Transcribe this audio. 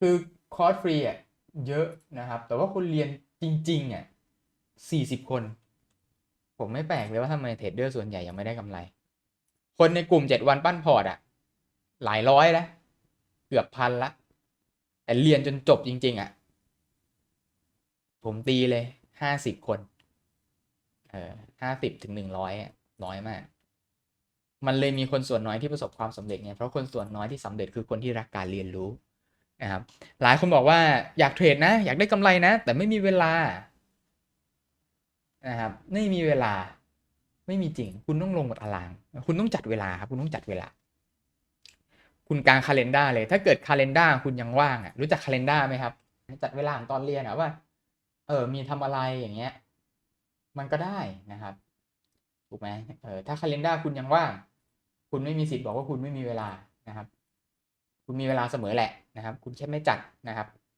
คือคอร์สฟรีอะเยอะนะครับ แต่ว่าคนเรียนจริงๆอะสี่สิบคน ผมไม่แปลกเลยว่าทำไมเทรดเดอร์ส่วนใหญ่ยังไม่ได้กำไร คนในกลุ่มเจ็ดวันปั้นพอร์ตอะ หลายร้อยแล้วเกือบพันละ แต่เรียนจนจบจริง ๆ อะ ผมตีเลยห้าสิบคน เออห้าสิบถึงหนึ่งร้อยน้อยมาก มันเลยมีคนส่วนน้อยที่ประสบความสำเร็จไง เพราะคนส่วนน้อยที่สำเร็จคือคนที่รักการเรียนรู้ นะครับหลายคนบอกว่าอยากเทรดนะ อยากได้กำไรนะ แต่ไม่มีเวลานะครับไม่มีเวลาไม่มีจริง คุณต้องลงบนตาราง คุณต้องจัดเวลาครับคุณต้องจัดเวลา คุณกางคาล endar เลย ถ้าเกิดคาล endar คุณยังว่างอะรู้จักคาล endar ไหมครับ จัดเวลาตอนเรียนอะว่า เออ มีทำอะไรอย่างเงี้ย มันก็ได้นะครับถูกไหมเออถ้าคาล endar คุณยังว่าง คุณไม่มีสิทธิ์บอกว่าคุณไม่มีเวลานะครับ คุณมีเวลาเสมอแหละนะครับ คุณแค่ไม่จัดนะครับ